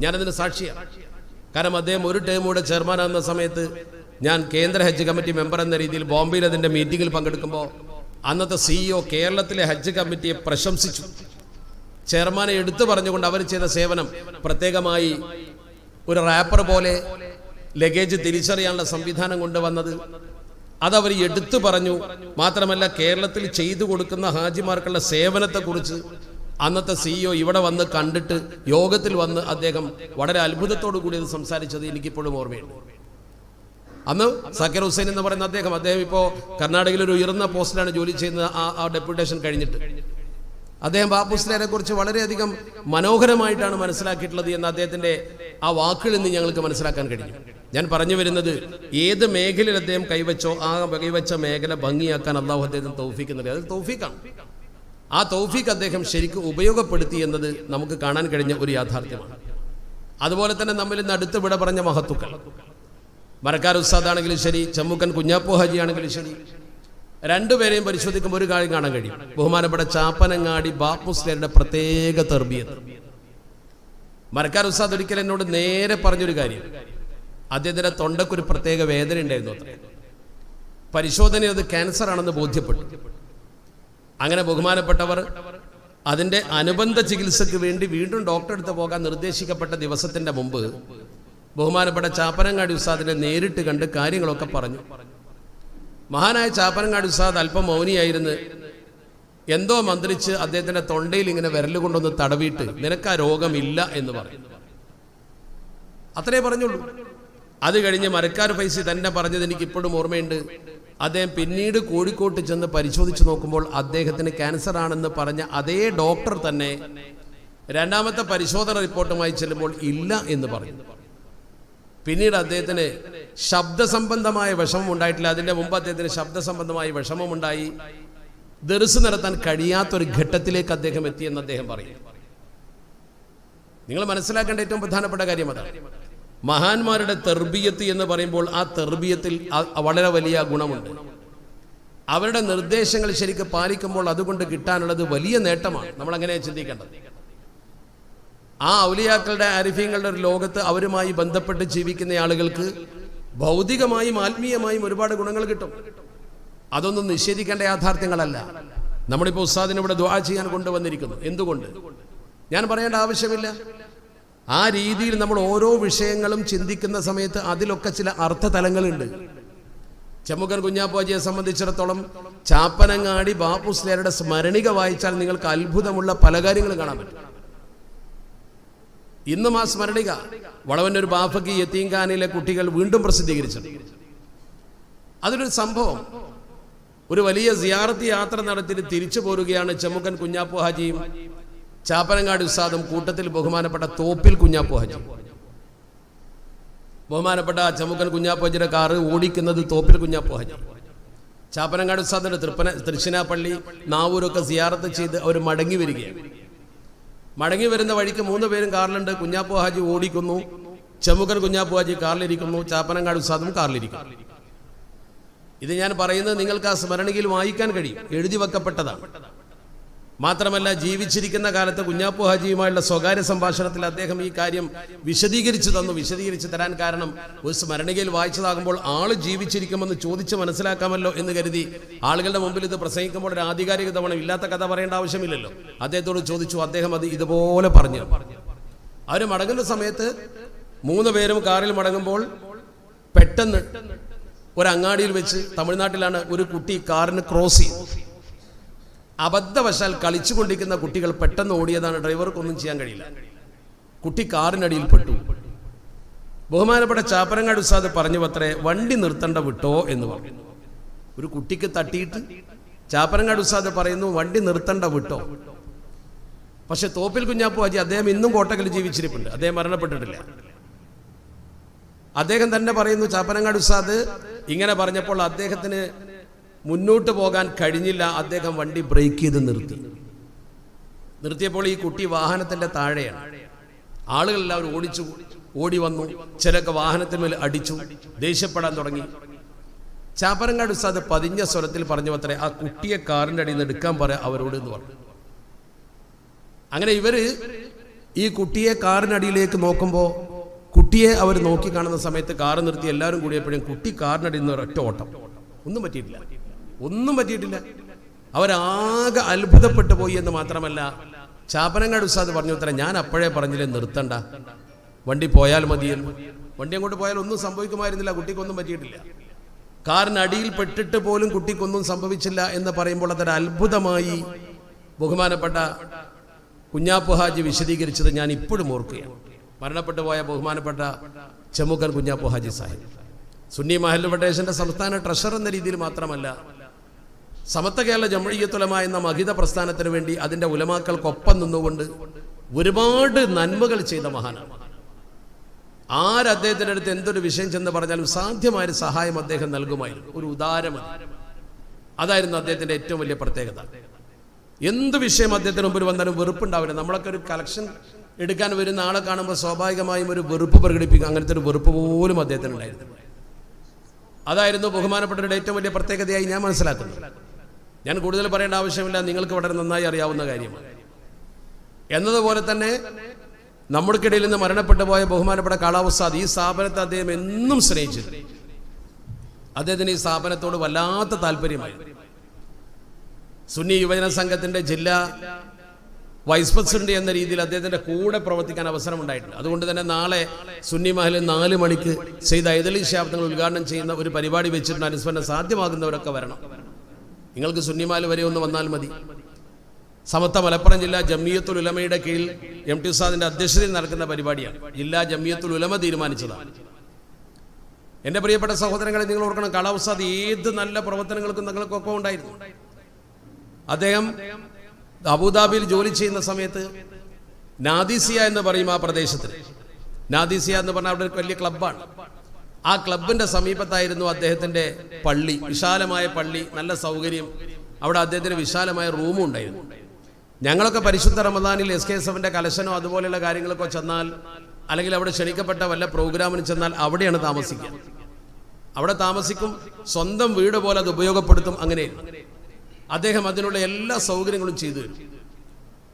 ഞാനതിന് സാക്ഷിയാണ്. കാരണം അദ്ദേഹം ഒരു ടേം കൂടെ ചെയർമാനാകുന്ന സമയത്ത് ഞാൻ കേന്ദ്ര ഹജ്ജ് കമ്മിറ്റി മെമ്പർ എന്ന രീതിയിൽ ബോംബെയിൽ അതിന്റെ മീറ്റിംഗിൽ പങ്കെടുക്കുമ്പോൾ അന്നത്തെ സിഇഒ കേരളത്തിലെ ഹജ്ജ് കമ്മിറ്റിയെ പ്രശംസിച്ചു. ചെയർമാനെ എടുത്തു പറഞ്ഞുകൊണ്ട് അവർ ചെയ്ത സേവനം പ്രത്യേകമായി ഒരു റാപ്പർ പോലെ ലഗേജ് തിരിച്ചറിയാനുള്ള സംവിധാനം കൊണ്ടുവന്നത് അതവർ എടുത്തു പറഞ്ഞു. മാത്രമല്ല കേരളത്തിൽ ചെയ്തു കൊടുക്കുന്ന ഹാജിമാർക്കുള്ള സേവനത്തെക്കുറിച്ച് അന്നത്തെ സിഇഒ ഇവിടെ വന്ന് കണ്ടിട്ട് യോഗത്തിൽ വന്ന് അദ്ദേഹം വളരെ അത്ഭുതത്തോടു കൂടി അത് സംസാരിച്ചത് എനിക്കിപ്പോഴും ഓർമ്മയുണ്ട്. അന്ന് സക്കർ ഹുസൈൻ എന്ന് പറയുന്ന അദ്ദേഹം അദ്ദേഹം ഇപ്പോൾ കർണാടകയിൽ ഒരു ഉയർന്ന പോസ്റ്റിലാണ് ജോലി ചെയ്യുന്നത്. ആ ഡെപ്യൂട്ടേഷൻ കഴിഞ്ഞിട്ട്. അദ്ദേഹം ബാപ്പുസ്ലേനെ കുറിച്ച് വളരെയധികം മനോഹരമായിട്ടാണ് മനസ്സിലാക്കിയിട്ടുള്ളത് എന്ന് അദ്ദേഹത്തിന്റെ ആ വാക്കുകളിൽ നിന്ന് ഞങ്ങൾക്ക് മനസ്സിലാക്കാൻ കഴിയും ഞാൻ പറഞ്ഞു വരുന്നത് ഏത് മേഖലയിൽ അദ്ദേഹം കൈവച്ചോ ആ കൈവച്ച മേഖല ഭംഗിയാക്കാൻ അള്ളാഹു അദ്ദേഹം നൽകി. അത് തൗഫീക്കാണ്. ആ തൗഫീക്ക് അദ്ദേഹം ശരിക്കും ഉപയോഗപ്പെടുത്തി എന്നത് നമുക്ക് കാണാൻ കഴിഞ്ഞ ഒരു യാഥാർത്ഥ്യമാണ്. അതുപോലെ തന്നെ നമ്മൾ ഇന്ന് അടുത്ത് വിട പറഞ്ഞ മഹത്തുക്കൾ. മരക്കാർ ഉസ്താദാണെങ്കിലും ശരി ചമ്മുക്കൻ കുഞ്ഞാപ്പു ഹാജി ആണെങ്കിലും ശരി രണ്ടുപേരെയും പരിശോധിക്കുമ്പോൾ ഒരു കാര്യം കാണാൻ കഴിയും. ബഹുമാനപ്പെട്ട ചാപ്പനങ്ങാടി ബാപ്പുസ്ലരുടെ പ്രത്യേക തെർബിയത് മരക്കാർ ഉസ്താദ് ഒരിക്കൽ എന്നോട് നേരെ പറഞ്ഞൊരു കാര്യം. അദ്ദേഹത്തിന്റെ തൊണ്ടക്കൊരു പ്രത്യേക വേദന ഉണ്ടായിരുന്നു അത്ര. പരിശോധന അത് ക്യാൻസർ ആണെന്ന് ബോധ്യപ്പെട്ടു. അങ്ങനെ ബഹുമാനപ്പെട്ടവർ അതിന്റെ അനുബന്ധ ചികിത്സയ്ക്ക് വേണ്ടി വീണ്ടും ഡോക്ടറെ അടുത്ത് പോകാൻ നിർദ്ദേശിക്കപ്പെട്ട ദിവസത്തിന്റെ മുമ്പ് ബഹുമാനപ്പെട്ട ചാപ്പനങ്ങാടി ഉസ്താദിനെ നേരിട്ട് കണ്ട് കാര്യങ്ങളൊക്കെ പറഞ്ഞു. മഹാനായ ചാപ്പനങ്ങാട് ഉസ്താദ് അല്പം മൗനിയായിരുന്നു എന്തോ മന്ത്രിച്ച് അദ്ദേഹത്തിന്റെ തൊണ്ടയിൽ ഇങ്ങനെ വിരൽ കൊണ്ടൊന്ന് തടവിയിട്ട് നിനക്ക് ആ രോഗമില്ല എന്ന് പറയും അത്രേ പറഞ്ഞുള്ളൂ. അത് കഴിഞ്ഞ് മരക്കാർ പൈസ തന്നെ പറഞ്ഞത് എനിക്ക് ഇപ്പോഴും ഓർമ്മയുണ്ട്. അദ്ദേഹം പിന്നീട് കോഴിക്കോട്ട് ചെന്ന് പരിശോധിച്ച് നോക്കുമ്പോൾ അദ്ദേഹത്തിന് ക്യാൻസർ ആണെന്ന് പറഞ്ഞ അതേ ഡോക്ടർ തന്നെ രണ്ടാമത്തെ പരിശോധന റിപ്പോർട്ടുമായി ചെല്ലുമ്പോൾ ഇല്ല എന്ന് പറഞ്ഞു. പിന്നീട് അദ്ദേഹത്തിന് ശബ്ദസംബന്ധമായ വിഷമം ഉണ്ടായിട്ടില്ല. അതിന്റെ മുമ്പ് അദ്ദേഹത്തിന് ശബ്ദ സംബന്ധമായ വിഷമമുണ്ടായി ദർസ് നടത്താൻ കഴിയാത്തൊരു ഘട്ടത്തിലേക്ക് അദ്ദേഹം എത്തിയെന്ന് അദ്ദേഹം പറയും. നിങ്ങൾ മനസ്സിലാക്കേണ്ട ഏറ്റവും പ്രധാനപ്പെട്ട കാര്യം അതാണ്. മഹാന്മാരുടെ തെർബിയത്ത് എന്ന് പറയുമ്പോൾ ആ തെർബിയത്തിൽ വളരെ വലിയ ഗുണമുണ്ട്. അവരുടെ നിർദ്ദേശങ്ങൾ ശരിക്കും പാലിക്കുമ്പോൾ അതുകൊണ്ട് കിട്ടാനുള്ളത് വലിയ നേട്ടമാണ്. നമ്മൾ അങ്ങനെ ചിന്തിക്കേണ്ടത്? ആ ഔലിയാക്കളുടെ അരിഫ്യങ്ങളുടെ ഒരു ലോകത്ത് അവരുമായി ബന്ധപ്പെട്ട് ജീവിക്കുന്ന ആളുകൾക്ക് ഭൗതികമായും ആത്മീയമായും ഒരുപാട് ഗുണങ്ങൾ കിട്ടും. അതൊന്നും നിഷേധിക്കേണ്ട യാഥാർത്ഥ്യങ്ങളല്ല. നമ്മളിപ്പോൾ ഉസ്താദിനെ ഇവിടെ ദ്വാ ചെയ്യാൻ കൊണ്ടുവന്നിരിക്കുന്നു. എന്തുകൊണ്ട്? ഞാൻ പറയേണ്ട ആവശ്യമില്ല. ആ രീതിയിൽ നമ്മൾ ഓരോ വിഷയങ്ങളും ചിന്തിക്കുന്ന സമയത്ത് അതിലൊക്കെ ചില അർത്ഥതലങ്ങളുണ്ട്. ചെമ്മുക്കൻ കുഞ്ഞാപ്പാജിയെ സംബന്ധിച്ചിടത്തോളം ചാപ്പനങ്ങാടി ബാപ്പുസ്ലേരുടെ സ്മരണിക വായിച്ചാൽ നിങ്ങൾക്ക് അത്ഭുതമുള്ള പല കാര്യങ്ങളും കാണാൻ പറ്റും. ഇന്നും ആ സ്മരണിക. വളവന്റെ ഒരു ബാഫക്ക് യത്തീംഖാനയിലെ കുട്ടികൾ വീണ്ടും പ്രസിദ്ധീകരിച്ചു. അതിലൊരു സംഭവം. ഒരു വലിയ സിയാറത്ത് യാത്ര നടത്തി തിരിച്ചു പോരുകയാണ് ചെമ്മുക്കൻ കുഞ്ഞാപ്പു ഹാജിയും ചാപ്പനങ്ങാട് ഉസ്താദും കൂട്ടത്തിൽ ബഹുമാനപ്പെട്ട തോപ്പിൽ കുഞ്ഞാപ്പു ഹാജി. ബഹുമാനപ്പെട്ട ചെമ്മുക്കൻ കുഞ്ഞാപ്പു ഹാജിയുടെ കാറ് ഓടിക്കുന്നത് തോപ്പിൽ കുഞ്ഞാപ്പു ഹാജി. ചാപ്പനങ്ങാട് ഉസ്താദിന്റെ തൃപ്പന തൃശ്ശിനാപ്പള്ളി നാവൂരൊക്കെ സിയാറത്ത് ചെയ്ത് അവർ മടങ്ങി വരികയാണ്. മടങ്ങി വരുന്ന വഴിക്ക് മൂന്ന് പേരും കാറിലുണ്ട്. കുഞ്ഞാപ്പു ഹാജി ഓടിക്കുന്നു. ചെമുക്കൻ കുഞ്ഞാപ്പു ഹാജി കാറിലിരിക്കുന്നു. ചാപ്പനങ്ങാട് ഉസാദും കാറിലിരിക്കുന്നു. ഇത് ഞാൻ പറയുന്നത് നിങ്ങൾക്ക് ആ സ്മരണികയിൽ വായിക്കാൻ കഴിയും. എഴുതി വെക്കപ്പെട്ടതാണ്. മാത്രമല്ല ജീവിച്ചിരിക്കുന്ന കാലത്ത് കുഞ്ഞാപ്പു ഹാജിയുമായുള്ള സ്വകാര്യ സംഭാഷണത്തിൽ അദ്ദേഹം ഈ കാര്യം വിശദീകരിച്ചു തന്നു. വിശദീകരിച്ചു തരാൻ കാരണം ഒരു സ്മരണികയിൽ വായിച്ചതാകുമ്പോൾ ആൾ ജീവിച്ചിരിക്കുമെന്ന് ചോദിച്ച് മനസ്സിലാക്കാമല്ലോ എന്ന് കരുതി ആളുകളുടെ മുമ്പിൽ ഇത് പ്രസംഗിക്കുമ്പോൾ ഒരു ആധികാരിക തവണ ഇല്ലാത്ത കഥ പറയേണ്ട ആവശ്യമില്ലല്ലോ. അദ്ദേഹത്തോട് ചോദിച്ചു അദ്ദേഹം അത് ഇതുപോലെ പറഞ്ഞു. അവർ മടങ്ങുന്ന സമയത്ത് മൂന്ന് പേരും കാറിൽ മടങ്ങുമ്പോൾ പെട്ടെന്ന് ഒരു അങ്ങാടിയിൽ വെച്ച് തമിഴ്നാട്ടിലാണ് ഒരു കുട്ടി കാറിന് ക്രോസ് ചെയ്തു. അബദ്ധവശാൽ കളിച്ചുകൊണ്ടിരിക്കുന്ന കുട്ടികൾ പെട്ടെന്ന് ഓടിയതാണ് ഡ്രൈവർക്കൊന്നും ചെയ്യാൻ കഴിയില്ല. കുട്ടി കാറിനടിയിൽ പെട്ടു. ബഹുമാനപ്പെട്ട ചാപ്പനങ്ങാട് ഉസ്താദ് പറഞ്ഞു അത്രേ വണ്ടി നിർത്തണ്ട വിട്ടോ? എന്ന് പറഞ്ഞു. ഒരു കുട്ടിക്ക് തട്ടിയിട്ട് ചാപ്പനങ്ങാട് ഉസ്താദ് പറയുന്നു വണ്ടി നിർത്തണ്ട വിട്ടോ? പക്ഷെ തോപ്പിൽ കുഞ്ഞാപ്പു അജി അദ്ദേഹം ഇന്നും കോട്ടക്കൽ ജീവിച്ചിരിപ്പുണ്ട്. അദ്ദേഹം മരണപ്പെട്ടിട്ടില്ല. അദ്ദേഹം തന്നെ പറയുന്നു ചാപ്പനങ്ങാട് ഉസ്താദ് ഇങ്ങനെ പറഞ്ഞപ്പോൾ അദ്ദേഹത്തിന് മുന്നോട്ട് പോകാൻ കഴിഞ്ഞില്ല അദ്ദേഹം വണ്ടി ബ്രേക്ക് ചെയ്ത് നിർത്തി. നിർത്തിയപ്പോൾ ഈ കുട്ടി വാഹനത്തിന്റെ താഴെയാണ്. ആളുകളെല്ലാവരും ഓടിച്ചു ഓടി വന്നു. ചിലക്ക് വാഹനത്തിന്മേൽ അടിച്ചു ദേഷ്യപ്പെടാൻ തുടങ്ങി. ചാപ്പരങ്ങാട് ഉസ്താദ് പതിഞ്ഞ സ്വരത്തിൽ പറഞ്ഞു അത്രേ ആ കുട്ടിയെ കാറിന്റെ അടിയിൽ നിന്ന് എടുക്കാൻ പറയാം അവരോട് എന്ന് പറഞ്ഞു. അങ്ങനെ ഇവർ ഈ കുട്ടിയെ കാറിനടിയിലേക്ക് നോക്കുമ്പോൾ കുട്ടിയെ അവർ നോക്കി കാണുന്ന സമയത്ത് കാറ് നിർത്തി എല്ലാവരും കൂടിയപ്പോഴും കുട്ടി കാറിനടിയിൽ നിന്ന് ഒരൊറ്റ ഓട്ടം. ഒന്നും പറ്റിയിട്ടില്ല. ഒന്നും പറ്റിയിട്ടില്ല. അവരാകെ അത്ഭുതപ്പെട്ടു പോയി എന്ന് മാത്രമല്ല ചാപ്പനങ്ങാട് ഉസ്താദ് പറഞ്ഞു ഉത്തരം ഞാൻ അപ്പോഴേ പറഞ്ഞില്ലേ നിർത്തണ്ട. വണ്ടി പോയാൽ മതിയെന്ന്. വണ്ടി അങ്ങോട്ട് പോയാൽ ഒന്നും സംഭവിക്കുമായിരുന്നില്ല കുട്ടിക്കൊന്നും പറ്റിയിട്ടില്ല. കാറിനടിയിൽ പെട്ടിട്ട് പോലും കുട്ടിക്കൊന്നും സംഭവിച്ചില്ല എന്ന് പറയുമ്പോൾ അതൊരു അത്ഭുതമായി ബഹുമാനപ്പെട്ട കുഞ്ഞാപ്പു ഹാജി വിശദീകരിച്ചത് ഞാൻ ഇപ്പോഴും ഓർക്കുകയാണ്. മരണപ്പെട്ടു പോയ ബഹുമാനപ്പെട്ട ചെമുക്കൻ കുഞ്ഞാപ്പു ഹാജി സാഹിബ്. സുന്നി മഹൽ ഫെഡറേഷന്റെ സംസ്ഥാന ട്രഷർ എന്ന രീതിയിൽ മാത്രമല്ല സമത്വ കേരള ജമഴീയത്തുലമ എന്ന മഹിത പ്രസ്ഥാനത്തിന് വേണ്ടി അതിന്റെ ഉലമാക്കൾക്കൊപ്പം നിന്നുകൊണ്ട് ഒരുപാട് നന്മകൾ ചെയ്ത മഹാനാണ്. ആരദ്ദേഹത്തിന്റെ അടുത്ത് എന്തൊരു വിഷയം ചെന്ന് പറഞ്ഞാലും സാധ്യമായ ഒരു സഹായം അദ്ദേഹം നൽകുമായിരുന്നു. ഒരു ഉദാരമാണ് അതായിരുന്നു അദ്ദേഹത്തിന്റെ ഏറ്റവും വലിയ പ്രത്യേകത. എന്ത് വിഷയം അദ്ദേഹത്തിന് മുമ്പിൽ വന്നാലും വെറുപ്പുണ്ടാവില്ല. നമ്മളൊക്കെ ഒരു കളക്ഷൻ എടുക്കാൻ വരുന്ന ആളെ കാണുമ്പോൾ സ്വാഭാവികമായും ഒരു വെറുപ്പ് പ്രകടിപ്പിക്കും. അങ്ങനത്തെ ഒരു വെറുപ്പ് പോലും അദ്ദേഹത്തിന് ഉണ്ടായിരുന്നു. അതായിരുന്നു ബഹുമാനപ്പെട്ടവരുടെ ഏറ്റവും വലിയ പ്രത്യേകതയായി ഞാൻ മനസ്സിലാക്കുന്നത്. ഞാൻ കൂടുതൽ പറയേണ്ട ആവശ്യമില്ല. നിങ്ങൾക്ക് വളരെ നന്നായി അറിയാവുന്ന കാര്യമാണ് എന്നതുപോലെ തന്നെ നമ്മൾക്കിടയിൽ നിന്ന് മരണപ്പെട്ടു പോയ ബഹുമാനപ്പെട്ട കാലാവസ്ഥാദ് ഈ സ്ഥാപനത്തെ അദ്ദേഹം എന്നും സ്നേഹിച്ചു അദ്ദേഹത്തിന് ഈ സ്ഥാപനത്തോട് വല്ലാത്ത താല്പര്യമായിരുന്നു സുന്നി യുവജന സംഘത്തിന്റെ ജില്ലാ വൈസ് പ്രസിഡന്റ് എന്ന രീതിയിൽ അദ്ദേഹത്തിന്റെ കൂടെ പ്രവർത്തിക്കാൻ അവസരം ഉണ്ടായിട്ടുണ്ട് അതുകൊണ്ട് തന്നെ നാളെ സുന്നി മഹലിൽ നാല് മണിക്ക് ചെയ്ത ഐതലി ശാബ്ദങ്ങൾ ഉദ്ഘാടനം ചെയ്യുന്ന ഒരു പരിപാടി വെച്ചിട്ടുണ്ട് അനുസ്മരണം സാധ്യമാകുന്നവരൊക്കെ വരണം. നിങ്ങൾക്ക് സുന്നിമാൽ വരെ ഒന്ന് വന്നാൽ മതി. സമത്ത മലപ്പുറം ജില്ലാ ജമിയത്തുൽ ഉലമയുടെ കീഴിൽ എം ടി ഉസ്താദിന്റെ അധ്യക്ഷതയിൽ നടക്കുന്ന പരിപാടിയാണ്. ജില്ലാ ജമിയത്തുൽ ഉലമ തീരുമാനിച്ചതാണ്. എന്റെ പ്രിയപ്പെട്ട സഹോദരങ്ങളെ നിങ്ങൾ ഓർക്കണം ഉസ്താദ് ഏത് നല്ല പ്രവർത്തനങ്ങൾക്കും നിങ്ങൾക്കൊക്കെ ഉണ്ടായിരുന്നു. അദ്ദേഹം അബുദാബിയിൽ ജോലി ചെയ്യുന്ന സമയത്ത് നാദിസിയ എന്ന് പറയും ആ പ്രദേശത്തിൽ നാദിസിയ എന്ന് പറഞ്ഞാൽ അവിടെ ഒരു വലിയ ക്ലബ്ബാണ് ആ ക്ലബിന്റെ സമീപത്തായിരുന്നു അദ്ദേഹത്തിന്റെ പള്ളി. വിശാലമായ പള്ളി നല്ല സൗകര്യം. അവിടെ അദ്ദേഹത്തിന് വിശാലമായ റൂമും ഉണ്ടായിരുന്നു. ഞങ്ങളൊക്കെ പരിശുദ്ധ റമദാനിൽ എസ് കെ എസ് എഫിന്റെ കലശനോ അതുപോലെയുള്ള കാര്യങ്ങളൊക്കെ ചെന്നാൽ അല്ലെങ്കിൽ അവിടെ ക്ഷണിക്കപ്പെട്ട വല്ല പ്രോഗ്രാമിന് ചെന്നാൽ അവിടെയാണ് താമസിക്കുക. അവിടെ താമസിക്കും സ്വന്തം വീട് പോലെ അത് ഉപയോഗപ്പെടുത്തും അങ്ങനെ. അദ്ദേഹം അതിനുള്ള എല്ലാ സൗകര്യങ്ങളും ചെയ്തു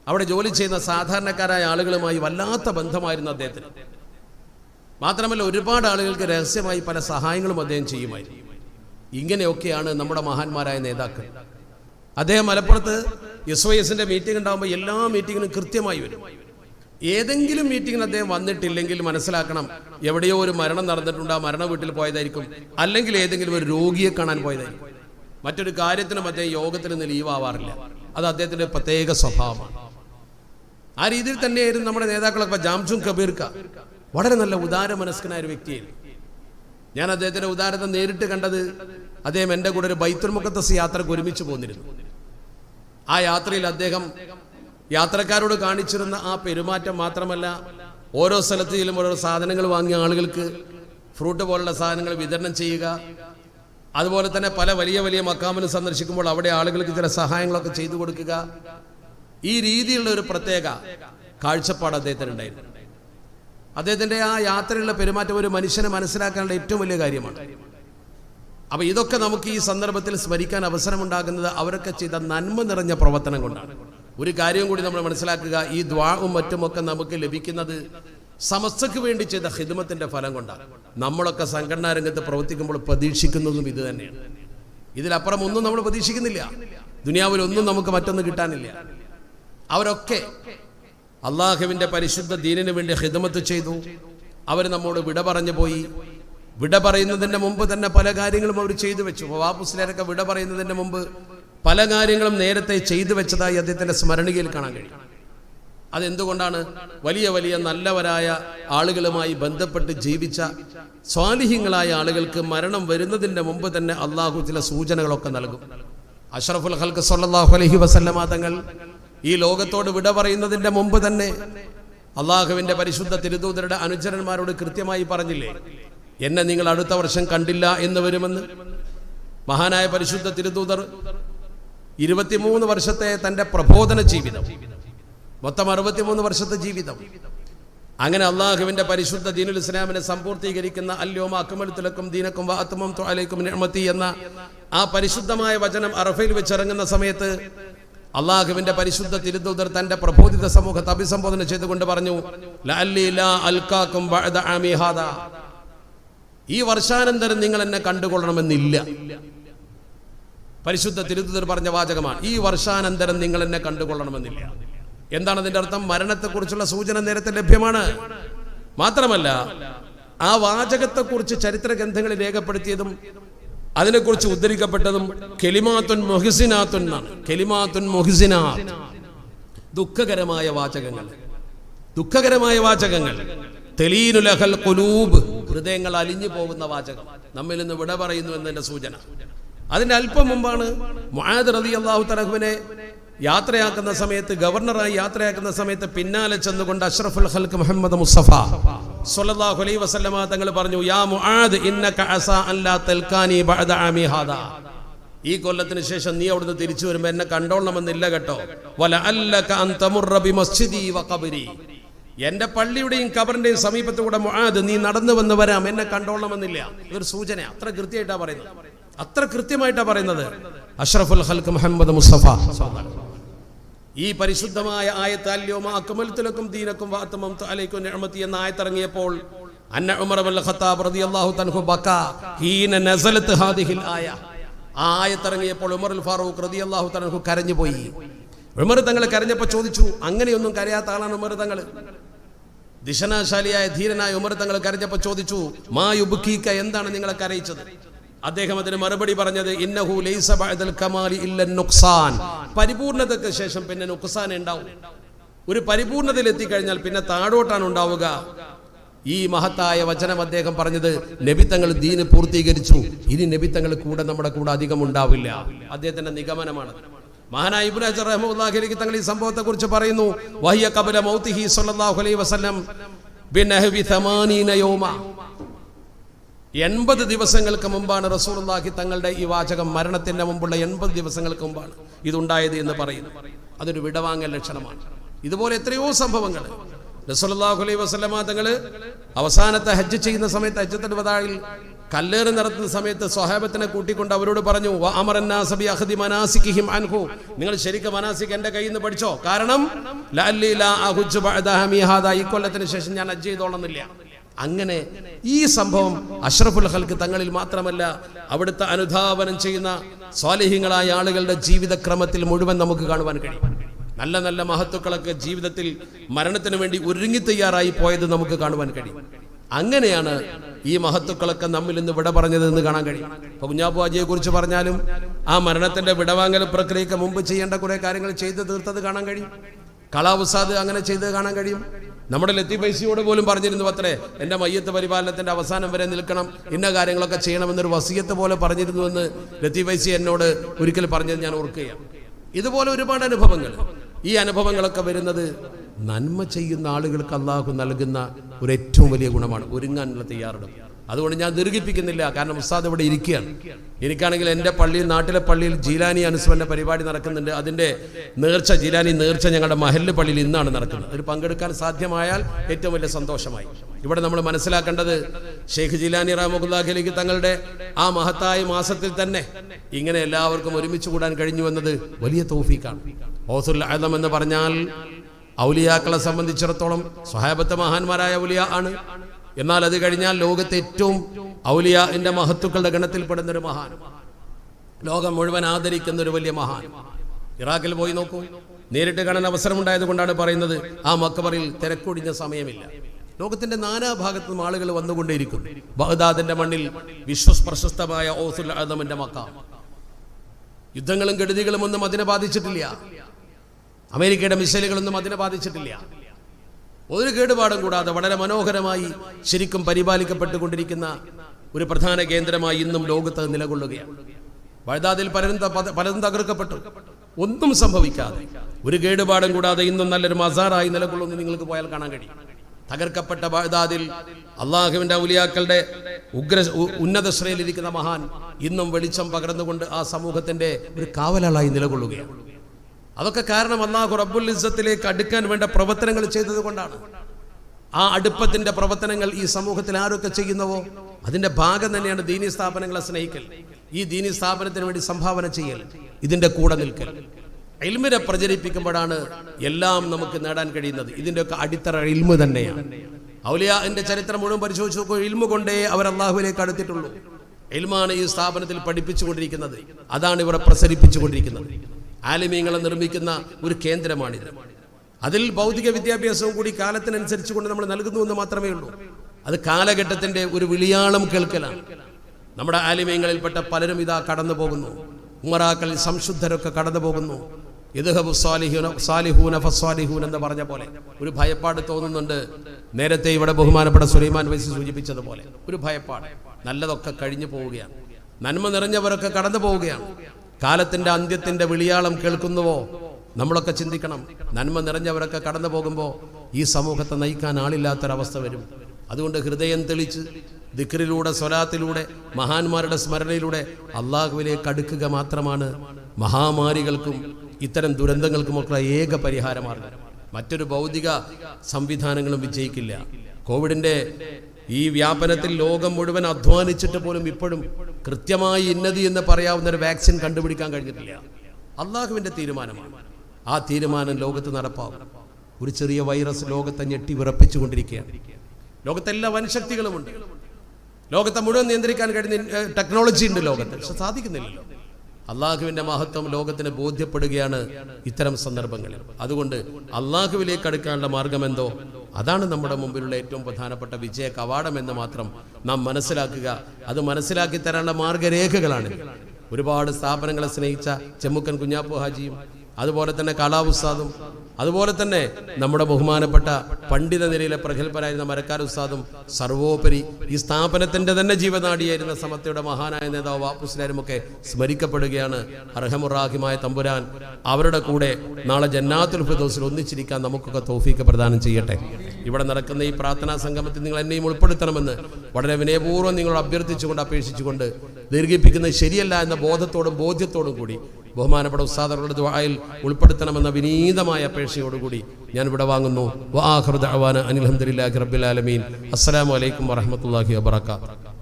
അവിടെ ജോലി ചെയ്യുന്ന സാധാരണക്കാരായ ആളുകളുമായി വല്ലാത്ത ബന്ധമായിരുന്നു അദ്ദേഹത്തിന്. മാത്രമല്ല ഒരുപാട് ആളുകൾക്ക് രഹസ്യമായി പല സഹായങ്ങളും അദ്ദേഹം ചെയ്യുമായിരുന്നു. ഇങ്ങനെയൊക്കെയാണ് നമ്മുടെ മഹാന്മാരായ നേതാക്കൾ. അദ്ദേഹം മലപ്പുറത്ത് എസ് വൈ എസിന്റെ മീറ്റിംഗ് ഉണ്ടാകുമ്പോൾ എല്ലാ മീറ്റിങ്ങിനും കൃത്യമായി വരും. ഏതെങ്കിലും മീറ്റിങ്ങിന് അദ്ദേഹം വന്നിട്ടില്ലെങ്കിൽ മനസ്സിലാക്കണം എവിടെയോ ഒരു മരണം നടന്നിട്ടുണ്ട് ആ മരണ വീട്ടിൽ പോയതായിരിക്കും. അല്ലെങ്കിൽ ഏതെങ്കിലും ഒരു രോഗിയെ കാണാൻ പോയതായിരിക്കും. മറ്റൊരു കാര്യത്തിനും അദ്ദേഹം യോഗത്തിൽ നിന്ന് ലീവ് ആവാറില്ല. അത് അദ്ദേഹത്തിന്റെ പ്രത്യേക സ്വഭാവമാണ്. ആ രീതിയിൽ തന്നെയായിരുന്നു നമ്മുടെ നേതാക്കളൊക്കെ. ജാംസും കബീർക്ക. വളരെ നല്ല ഉദാര മനസ്കനായ ഒരു വ്യക്തിയായിരുന്നു. ഞാൻ അദ്ദേഹത്തിന്റെ ഉദാരത നേരിട്ട് കണ്ടത് അദ്ദേഹം എന്റെ കൂടെ ഒരു ബൈത്തുൽ മുഖത്തസ് യാത്രയ്ക്ക് ഒരുമിച്ച് പോന്നിരുന്നു. ആ യാത്രയിൽ അദ്ദേഹം യാത്രക്കാരോട് കാണിച്ചിരുന്ന ആ പെരുമാറ്റം മാത്രമല്ല ഓരോ സ്ഥലത്ത് ചെല്ലുമ്പോൾ ഓരോ സാധനങ്ങൾ വാങ്ങിയ ആളുകൾക്ക് ഫ്രൂട്ട് പോലുള്ള സാധനങ്ങൾ വിതരണം ചെയ്യുക അതുപോലെ തന്നെ പല വലിയ വലിയ മക്കാമിന് സന്ദർശിക്കുമ്പോൾ അവിടെ ആളുകൾക്ക് ചില സഹായങ്ങളൊക്കെ ചെയ്തു കൊടുക്കുക. ഈ രീതിയിലുള്ള ഒരു പ്രത്യേക കാഴ്ചപ്പാട് അദ്ദേഹത്തിന് അദ്ദേഹത്തിന്റെ ആ യാത്രയുള്ള പെരുമാറ്റം ഒരു മനുഷ്യനെ മനസ്സിലാക്കാനുള്ള ഏറ്റവും വലിയ കാര്യമാണ്. അപ്പോൾ ഇതൊക്കെ നമുക്ക് ഈ സന്ദർഭത്തിൽ സ്മരിക്കാൻ അവസരമുണ്ടാകുന്നത് അവരൊക്കെ ചെയ്ത നന്മ നിറഞ്ഞ പ്രവർത്തനം കൊണ്ടാണ്. ഒരു കാര്യം കൂടി നമ്മൾ മനസ്സിലാക്കുക ഈ ദ്വാവും മറ്റുമൊക്കെ നമുക്ക് ലഭിക്കുന്നത് സമസ്തക്ക് വേണ്ടി ചെയ്ത ഹിദ്മത്തിന്റെ ഫലം കൊണ്ടാണ്. നമ്മളൊക്കെ സംഘടനാ രംഗത്ത് പ്രവർത്തിക്കുമ്പോൾ പ്രതീക്ഷിക്കുന്നതും ഇത് തന്നെയാണ്. ഇതിലപ്പുറം ഒന്നും നമ്മൾ പ്രതീക്ഷിക്കുന്നില്ല. ദുനിയാവിലൊന്നും നമുക്ക് മറ്റൊന്നും കിട്ടാനില്ല. അവരൊക്കെ അള്ളാഹുവിന്റെ പരിശുദ്ധ ദീനിനു വേണ്ടി ഹിദമത്ത് ചെയ്തു. അവർ നമ്മോട് വിട പറഞ്ഞു പോയി. വിട പറയുന്നതിന്റെ മുമ്പ് തന്നെ പല കാര്യങ്ങളും അവർ ചെയ്തു വെച്ചു. വാപ്പുസ്ലേരൊക്കെ വിട പറയുന്നതിന്റെ മുമ്പ് പല കാര്യങ്ങളും നേരത്തെ ചെയ്തു വെച്ചതായി അദ്ദേഹത്തിന്റെ സ്മരണികയിൽ കാണാൻ കഴിയും. അതെന്തുകൊണ്ടാണ്? വലിയ വലിയ നല്ലവരായ ആളുകളുമായി ബന്ധപ്പെട്ട് ജീവിച്ച സ്വാലിഹ്യങ്ങളായ ആളുകൾക്ക് മരണം വരുന്നതിന്റെ മുമ്പ് തന്നെ അള്ളാഹു ചില സൂചനകളൊക്കെ നൽകും. അഷ്റഫുൽ ഹൽക്ക് സല്ലാഹു അലഹി വസല്ലമ തങ്ങൾ ഈ ലോകത്തോട് വിട പറയുന്നതിന്റെ മുമ്പ് തന്നെ അള്ളാഹുവിന്റെ പരിശുദ്ധ തിരുദൂതരുടെ അനുചരന്മാരോട് കൃത്യമായി പറഞ്ഞില്ലേ? എന്നെ നിങ്ങൾ അടുത്ത വർഷം കണ്ടില്ല എന്ന് വരുമെന്ന്? മഹാനായ പരിശുദ്ധ തിരുദൂതർ ഇരുപത്തിമൂന്ന് വർഷത്തെ തന്റെ പ്രബോധന ജീവിതം മൊത്തം അറുപത്തിമൂന്ന് വർഷത്തെ ജീവിതം. അങ്ങനെ അള്ളാഹുവിന്റെ പരിശുദ്ധ ദീനുൽ ഇസ്ലാമിനെ സമ്പൂർത്തീകരിക്കുന്ന അല്യോമ അക്കുമലത്തിലക്കും ദീനക്കും വാത്തുമം തൊലേക്കും എന്ന ആ പരിശുദ്ധമായ വചനം അറഫയിൽ വെച്ചിറങ്ങുന്ന സമയത്ത് അള്ളാഹുവിന്റെ പരിശുദ്ധ തിരുദൂതർ തന്റെ പ്രബോധിത സമൂഹത്തെ അഭിസംബോധന ചെയ്തുകൊണ്ട് പറഞ്ഞു. ഈ വർഷാനന്തരം നിങ്ങൾ എന്നെ കണ്ടുകൊള്ളണമെന്നില്ല. പരിശുദ്ധ തിരുദൂതർ പറഞ്ഞ വാചകമാണ് ഈ വർഷാനന്തരം നിങ്ങൾ എന്നെ കണ്ടുകൊള്ളണമെന്നില്ല. എന്താണ് അതിന്റെ അർത്ഥം? മരണത്തെക്കുറിച്ചുള്ള സൂചന നേരത്തെ ലഭ്യമാണ്. മാത്രമല്ല ആ വാചകത്തെക്കുറിച്ച് ചരിത്ര ഗ്രന്ഥങ്ങളിൽ രേഖപ്പെടുത്തിയതും അതിനെക്കുറിച്ച് ഉദ്ധരിക്കപ്പെട്ടതും കെലിമാത്തുൻ മൊഹിസിനാത്തുൻ എന്നാണ്. കെലിമാത്തുൻ മൊഹിസിനാത്ത്. ദുഃഖകരമായ വാചകങ്ങൾ. ദുഃഖകരമായ വാചകങ്ങൾ. തെലീനുലഹൽ കുലൂബ് ഹൃദയങ്ങൾ അലിഞ്ഞു പോകുന്ന വാചകം. നമ്മിൽ നിന്ന് വിട പറയുന്നു എന്നതിന്റെ സൂചന. അതിന്റെ അല്പം മുമ്പാണ് മുആദ് റതി അള്ളാഹു തലഹുവിനെ യാത്രയാക്കുന്ന സമയത്ത് ഗവർണറായി യാത്രയാക്കുന്ന സമയത്ത് പിന്നാലെ ചെന്നുകൊണ്ട് അഷ്റഫുൽ ഹൽക്ക് മുഹമ്മദ് മുസ്തഫ സ്വല്ലല്ലാഹു അലൈഹി വസല്ലമ തങ്ങൾ പറഞ്ഞു യാ മുആദ് ഇന്നക അല്ലാ തൽക്കാനി ബഅദ ആമി ഹാദാ. ഈ കൊല്ലത്തിന് ശേഷം നീ അവിടുന്ന് തിരിച്ചു വരുമ്പോ എന്നെ കണ്ടോളണമെന്നില്ല കേട്ടോ. വല മസ്ജിദി വ ഖബരി. എന്റെ പള്ളിയുടെയും കബറിന്റെയും സമീപത്തുകൂടെ മുആദ് നീ നടന്നു വന്ന് വരാം എന്നെ കണ്ടോളണമെന്നില്ല. ഇതൊരു സൂചന അത്ര കൃത്യമായിട്ടാ പറയുന്നത്. അത്ര കൃത്യമായിട്ടാ പറയുന്നത്. അഷ്റഫുൽ ഹൽക്ക് മുഹമ്മദ് മുസ്തഫ. ഈ പരിശുദ്ധമായ ആയത്താല്യോമ അക്കമലത്തിലക്കും ദീനക്കും വാത്തമം താലേക്കും നിഅമത്തി എന്ന ആയത്തിറങ്ങിയപ്പോൾ അന്ന ഉമർ ഖത്താബ് റളിയല്ലാഹു തൻഹു ബക്ക ഹീന നസലത്ത് ഹാദിഹിൽ ആയ. ആയത്തിറങ്ങിയപ്പോൾ ഉമർ ഫാറൂഖ് റളിയല്ലാഹു തൻഹു കരഞ്ഞു പോയി ഉമർ തങ്ങൾ കരഞ്ഞപ്പോൾ ചോദിച്ചു അങ്ങനെയൊന്നും കരയാത്ത ആളാണ് ഉമർ തങ്ങൾ ദിശനാശാലിയായ ധീരനായ ഉമർ തങ്ങൾ കരഞ്ഞപ്പോൾ ചോദിച്ചു മാ യുബ്കീക എന്താണ് നിങ്ങളെ കരയിച്ചത്? അദ്ദേഹം അതിന് മറുപടി പറഞ്ഞത് ഇന്നഹു ലൈസ ബഅദൽ കമാലി ഇല്ല നുക്സാൻ പരിപൂർണതയ്ക്ക് ശേഷം പിന്നെ നുക്സാൻ ഉണ്ടാവും. ഒരു പരിപൂർണതയിൽ എത്തിക്കഴിഞ്ഞാൽ പിന്നെ താഴോട്ടാണ് ഉണ്ടാവുക. ഈ മഹത്തായ വചനം അദ്ദേഹം പറഞ്ഞത് നബിത്തങ്ങൾ ദീന് പൂർത്തീകരിച്ചു. ഇനി നബിത്തങ്ങൾ കൂടെ നമ്മുടെ കൂടെ അധികം ഉണ്ടാവില്ല. അദ്ദേഹത്തിന്റെ നിഗമനമാണ്. മഹാനായ ഇബ്നു ഹജർ റഹ്മത്തുള്ളാഹി തങ്ങൾ ഈ സംഭവത്തെ കുറിച്ച് പറയുന്നു വഹിയ കബല മൗതിഹി സ്വല്ലല്ലാഹു അലൈഹി വസല്ലം ബിനഹവി 80 യൗമ. എൺപത് ദിവസങ്ങൾക്ക് മുമ്പാണ് റസൂലുള്ളാഹി തങ്ങളുടെ ഈ വാചകം മരണത്തിന്റെ മുമ്പുള്ള എൺപത് ദിവസങ്ങൾക്ക് മുമ്പാണ് ഇതുണ്ടായത് എന്ന് പറയുന്നു. അതൊരു വിടവാങ്ങൽ ലക്ഷണമാണ്. ഇതുപോലെ എത്രയോ സംഭവങ്ങൾ. റസൂലുള്ളാഹി അലൈഹി വസല്ലമ അവസാനത്തെ ഹജ്ജ് ചെയ്യുന്ന സമയത്ത് ഹജ്ജത്തിന്റെ വതാഴിൽ കല്ലേറ് നടത്തുന്ന സമയത്ത് സ്വഹാബത്തിനെ കൂട്ടിക്കൊണ്ട് അവരോട് പറഞ്ഞു "വ അമറന്നാസ മനാസികിഹിം അൻഹു. നിങ്ങൾ ശരിക്കും മനാസിക് എന്റെ കയ്യിൽ നിന്ന് പഠിച്ചോ? കാരണം ഇക്കൊല്ലത്തിന് ശേഷം ഞാൻ ഹജ്ജ് ചെയ്തോളുന്നില്ല. അങ്ങനെ ഈ സംഭവം അഷ്റഫുൽ ഹൽക്ക് തങ്ങളിൽ മാത്രമല്ല അവിടുത്തെ അനുധാവനം ചെയ്യുന്ന സ്വാലിഹ്യങ്ങളായ ആളുകളുടെ ജീവിതക്രമത്തിൽ മുഴുവൻ നമുക്ക് കാണുവാൻ കഴിയും. നല്ല നല്ല മഹത്വക്കളൊക്കെ ജീവിതത്തിൽ മരണത്തിന് വേണ്ടി ഒരുങ്ങി തയ്യാറായി പോയത് നമുക്ക് കാണുവാൻ കഴിയും. അങ്ങനെയാണ് ഈ മഹത്തുക്കളൊക്കെ നമ്മിൽ നിന്ന് വിട പറഞ്ഞത് എന്ന് കാണാൻ കഴിയും. ഇപ്പൊ കുഞ്ഞാപ്പുവാജിയെ കുറിച്ച് പറഞ്ഞാലും ആ മരണത്തിന്റെ വിടവാങ്ങൽ പ്രക്രിയക്ക് മുമ്പ് ചെയ്യേണ്ട കുറെ കാര്യങ്ങൾ ചെയ്തു തീർത്തത് കാണാൻ കഴിയും. കളാവുസാദ് അങ്ങനെ ചെയ്ത് കാണാൻ കഴിയും. നമ്മുടെ ലത്തി പൈസയോട് പോലും പറഞ്ഞിരുന്നു അത്രേ എന്റെ മയ്യത്ത് പരിപാലനത്തിന്റെ അവസാനം വരെ നിൽക്കണം ഇന്ന കാര്യങ്ങളൊക്കെ ചെയ്യണമെന്നൊരു വസീയത്ത് പോലെ പറഞ്ഞിരുന്നുവെന്ന് ലത്തി പൈസി എന്നോട് ഒരിക്കൽ പറഞ്ഞത് ഞാൻ ഓർക്കുകയാണ്. ഇതുപോലെ ഒരുപാട് അനുഭവങ്ങൾ. ഈ അനുഭവങ്ങളൊക്കെ വരുന്നത് നന്മ ചെയ്യുന്ന ആളുകൾക്ക് അള്ളാഹു നൽകുന്ന ഒരു ഏറ്റവും വലിയ ഗുണമാണ് ഒരുങ്ങാനുള്ള തയ്യാറെടുപ്പ്. അതുകൊണ്ട് ഞാൻ ദീർഘിപ്പിക്കുന്നില്ല. കാരണം ഉസ്താദ് ഇവിടെ ഇരിക്കുകയാണ്. എനിക്കാണെങ്കിൽ എന്റെ പള്ളിയിൽ നാട്ടിലെ പള്ളിയിൽ ജീലാനി അനുസ്മരണ പരിപാടി നടക്കുന്നുണ്ട്. അതിന്റെ നേർച്ച ജീലാനി നേർച്ച ഞങ്ങളുടെ മഹല്ല് പള്ളിയിൽ ഇന്നാണ് നടക്കുന്നത്. അതിൽ പങ്കെടുക്കാൻ സാധ്യമായാൽ ഏറ്റവും വലിയ സന്തോഷമായി. ഇവിടെ നമ്മൾ മനസ്സിലാക്കേണ്ടത് ഷെയ്ഖ് ജീലാനി റാമുഖുല്ലാഖിലേക്ക് തങ്ങളുടെ ആ മഹത്തായ മാസത്തിൽ തന്നെ ഇങ്ങനെ എല്ലാവർക്കും ഒരുമിച്ച് കൂടാൻ കഴിഞ്ഞു എന്നത് വലിയ തോഫീക്കാണ് ഓസുൽ ആദം എന്ന് പറഞ്ഞാൽ ഔലിയാക്കളെ സംബന്ധിച്ചിടത്തോളം സ്വഹാബത്തെ മഹാന്മാരായ ഔലിയ ആണ്. എന്നാൽ അത് കഴിഞ്ഞാൽ ലോകത്തെ ഏറ്റവും ഔലിയാന്റെ മഹത്തുക്കളുടെ ഗണത്തിൽപ്പെടുന്ന ഒരു മഹാൻ. ലോകം മുഴുവൻ ആദരിക്കുന്ന ഒരു വലിയ മഹാൻ. ഇറാഖിൽ പോയി നോക്കൂ. നേരിട്ട് കാണാൻ അവസരമുണ്ടായത് കൊണ്ടാണ് പറയുന്നത് ആ മക്കബറിൽ തിരക്കൊടിഞ്ഞ സമയമില്ല. ലോകത്തിന്റെ നാനാഭാഗത്തു നിന്നും ആളുകൾ വന്നുകൊണ്ടേയിരിക്കും. ബഗ്ദാദിന്റെ മണ്ണിൽ വിശ്വപ്രശസ്തമായ ഓസുൽ ആദമിന്റെ മക്ക. യുദ്ധങ്ങളും കെടുതികളും ഒന്നും അതിനെ ബാധിച്ചിട്ടില്ല. അമേരിക്കയുടെ മിസൈലുകളൊന്നും അതിനെ ബാധിച്ചിട്ടില്ല. ഒരു കേടുപാടും കൂടാതെ വളരെ മനോഹരമായി ശരിക്കും പരിപാലിക്കപ്പെട്ടുകൊണ്ടിരിക്കുന്ന ഒരു പ്രധാന കേന്ദ്രമായി ഇന്നും ലോകത്ത് നിലകൊള്ളുകയാണ്. വഴുതാതിൽ പലരും പലരും തകർക്കപ്പെട്ടു. ഒന്നും സംഭവിക്കാതെ ഒരു കേടുപാടും കൂടാതെ ഇന്നും നല്ലൊരു മസാറായി നിലകൊള്ളുന്നു നിങ്ങൾക്ക് പോയാൽ കാണാൻ കഴിയും. തകർക്കപ്പെട്ട ബഗ്ദാദിൽ അള്ളാഹുവിന്റെ ഔലിയാക്കളുടെ ഉഗ്ര ഉന്നത ശ്രേയിലിരിക്കുന്ന മഹാൻ ഇന്നും വെളിച്ചം പകർന്നുകൊണ്ട് ആ സമൂഹത്തിന്റെ ഒരു കാവലാളായി നിലകൊള്ളുകയാണ്. അതൊക്കെ കാരണം അള്ളാഹു റബ്ബുൽ ഇസ്സത്തിലേക്ക് അടുക്കാൻ വേണ്ട പ്രവർത്തനങ്ങൾ ചെയ്തത് കൊണ്ടാണ്. ആ അടുപ്പത്തിന്റെ പ്രവർത്തനങ്ങൾ ഈ സമൂഹത്തിൽ ആരൊക്കെ ചെയ്യുന്നവോ അതിന്റെ ഭാഗം തന്നെയാണ് ദീനി സ്ഥാപനങ്ങളെ സ്നേഹിക്കൽ. ഈ ദീനി സ്ഥാപനത്തിന് വേണ്ടി സംഭാവന ചെയ്യൽ ഇതിന്റെ കൂടെ നിൽക്കൽ. എൽമിനെ പ്രചരിപ്പിക്കുമ്പോഴാണ് എല്ലാം നമുക്ക് നേടാൻ കഴിയുന്നത്. ഇതിന്റെ ഒക്കെ അടിത്തറ ഇൽമ് തന്നെയാണ്. ഔലിയ ഔലിയാന്റെ ചരിത്രം മുഴുവൻ പരിശോധിച്ച് നോക്കൂ ഇൽമു കൊണ്ടേ അവർ അള്ളാഹുവിലേക്ക് അടുത്തിട്ടുള്ളൂ. എൽമാണ് ഈ സ്ഥാപനത്തിൽ പഠിപ്പിച്ചുകൊണ്ടിരിക്കുന്നത്. അതാണ് ഇവരെ പ്രസരിപ്പിച്ചുകൊണ്ടിരിക്കുന്നത്. ആലിമീങ്ങളെ നിർമ്മിക്കുന്ന ഒരു കേന്ദ്രമാണിത്. അതിൽ ഭൗതിക വിദ്യാഭ്യാസവും കൂടി കാലത്തിനനുസരിച്ച് കൊണ്ട് നമ്മൾ നൽകുന്നു എന്ന് മാത്രമേ ഉള്ളൂ. അത് കാലഘട്ടത്തിന്റെ ഒരു വിളിയാളം കേൾക്കലാണ്. നമ്മുടെ ആലിമീങ്ങളിൽപ്പെട്ട പലരും ഇതാ കടന്നു പോകുന്നു. ഉമറാക്കൾ സംശുദ്ധരൊക്കെ കടന്നു പോകുന്നു. ഇദ്ഹബു സാലിഹൂന സാലിഹൂന ഫസ്വാലിഹൂൻ എന്ന് പറഞ്ഞ പോലെ. ഒരു ഭയപ്പാട് തോന്നുന്നുണ്ട്. നേരത്തെ ഇവിടെ ബഹുമാനപ്പെട്ട സുലൈമാൻ വൈസി സൂചിപ്പിച്ചതുപോലെ. ഒരു ഭയപ്പാട്. നല്ലതൊക്കെ കഴിഞ്ഞു പോവുകയാണ്. നന്മ നിറഞ്ഞവരൊക്കെ കടന്നു പോവുകയാണ്. കാലത്തിന്റെ അന്ത്യത്തിന്റെ വിളിയാളം കേൾക്കുന്നുവോ? നമ്മളൊക്കെ ചിന്തിക്കണം. നന്മ നിറഞ്ഞവരൊക്കെ കടന്നു പോകുമ്പോൾ ഈ സമൂഹത്തെ നയിക്കാൻ ആളില്ലാത്തൊരവസ്ഥ വരും. അതുകൊണ്ട് ഹൃദയം തെളിച്ച് ദിക്റിലൂടെ സ്വലാത്തിലൂടെ മഹാന്മാരുടെ സ്മരണയിലൂടെ അള്ളാഹുവിലേക്ക് അടുക്കുക മാത്രമാണ് മഹാമാരികൾക്കും ഇത്തരം ദുരന്തങ്ങൾക്കുമൊക്കെ ഏക പരിഹാരമാർഗം. മറ്റൊരു ഭൗതിക സംവിധാനങ്ങളും വിജയിക്കില്ല. കോവിഡിന്റെ ഈ വ്യാപനത്തിൽ ലോകം മുഴുവൻ അധ്വാനിച്ചിട്ട് പോലും ഇപ്പോഴും കൃത്യമായി ഇന്നതി എന്ന് പറയാവുന്ന ഒരു വാക്സിൻ കണ്ടുപിടിക്കാൻ കഴിഞ്ഞിട്ടില്ല. അള്ളാഹുവിന്റെ തീരുമാനമാണ്. ആ തീരുമാനം ലോകത്ത് നടപ്പാവും. ഒരു ചെറിയ വൈറസ് ലോകത്തെ ഞെട്ടി വിറപ്പിച്ചുകൊണ്ടിരിക്കുകയാണ് ലോകത്തെല്ലാ വൻശക്തികളുമുണ്ട്. ലോകത്തെ മുഴുവൻ നിയന്ത്രിക്കാൻ കഴിയുന്ന ടെക്നോളജി ഉണ്ട് ലോകത്ത്. പക്ഷെ സാധിക്കുന്നില്ലല്ലോ. അള്ളാഹുവിന്റെ മഹത്വം ലോകത്തിന് ബോധ്യപ്പെടുകയാണ് ഇത്തരം സന്ദർഭങ്ങളിൽ. അതുകൊണ്ട് അള്ളാഹുവിലേക്ക് അടുക്കാനുള്ള മാർഗം എന്തോ അതാണ് നമ്മുടെ മുമ്പിലുള്ള ഏറ്റവും പ്രധാനപ്പെട്ട വിജയ കവാടം എന്ന് മാത്രം നാം മനസ്സിലാക്കുക. അത് മനസ്സിലാക്കി തരാനുള്ള മാർഗരേഖകളാണ്. ഒരുപാട് സ്ഥാപനങ്ങളെ സ്നേഹിച്ച ചെമ്മുക്കൻ കുഞ്ഞാപ്പു ഹാജിയും അതുപോലെ തന്നെ കലാവുസ്താദും അതുപോലെ തന്നെ നമ്മുടെ ബഹുമാനപ്പെട്ട പണ്ഡിത നിലയിലെ പ്രഗത്ഭരായിരുന്ന മരക്കാർ ഉസ്താദും സർവോപരി ഈ സ്ഥാപനത്തിന്റെ തന്നെ ജീവനാടിയായിരുന്ന സമത്തയുടെ മഹാനായ നേതാവ് വാപ്പുസ്ലാരുമൊക്കെ സ്മരിക്കപ്പെടുകയാണ്. അർഹമുറാഹിമായ തമ്പുരാൻ അവരുടെ കൂടെ നാളെ ജന്നാത്തുൽ ഫിദോസിൽ ഒന്നിച്ചിരിക്കാൻ നമുക്കൊക്കെ തോഫീക്ക് പ്രദാനം ചെയ്യട്ടെ. ഇവിടെ നടക്കുന്ന ഈ പ്രാർത്ഥനാ സംഗമത്തിൽ നിങ്ങൾ എന്നെയും ഉൾപ്പെടുത്തണമെന്ന് വളരെ വിനയപൂർവം നിങ്ങളോട് അഭ്യർത്ഥിച്ചുകൊണ്ട് അപേക്ഷിച്ചുകൊണ്ട് ദീർഘിപ്പിക്കുന്നത് ശരിയല്ല എന്ന ബോധത്തോടും ബോധ്യത്തോടും കൂടി ബഹുമാനപ്പെട്ട ഉസ്താദറുടെ ദ്വായിൽ ഉൾപ്പെടുത്തണമെന്ന വിനീതമായ അപേക്ഷയോടുകൂടി ഞാൻ ഇവിടെ വാങ്ങുന്നു വാഹൃദ് അവാന അനിൽഹമ്മദില്ലാഹി റബ്ബിൽ ആലമീൻ. അസ്സലാമു അലൈക്കും വറഹ്മത്തുള്ളാഹി വബറകാതുഹു.